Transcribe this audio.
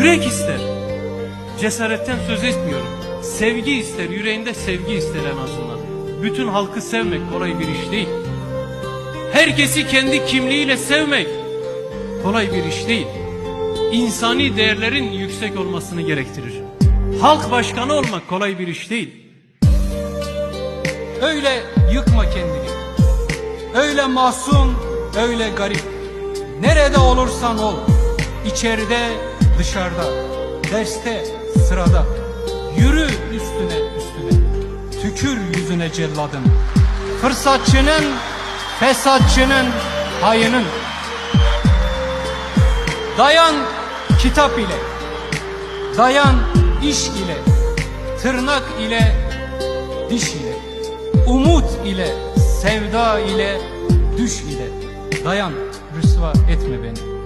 Yürek ister. Cesaretten söz etmiyorum. Sevgi ister, yüreğinde sevgi ister en azından. Bütün halkı sevmek kolay bir iş değil. Herkesi kendi kimliğiyle sevmek kolay bir iş değil. İnsani değerlerin yüksek olmasını gerektirir. Halk başkanı olmak kolay bir iş değil. Öyle yıkma kendini. Öyle masum, öyle garip. Nerede olursan ol. İçeride, dışarıda, derste, sırada. Yürü üstüne üstüne. Tükür yüzüne celladın. Fırsatçının, fesatçının, hayının. Dayan kitap ile. Dayan iş ile. Tırnak ile, diş ile. Umut ile, sevda ile, düş ile. Dayan, rüsva etme beni.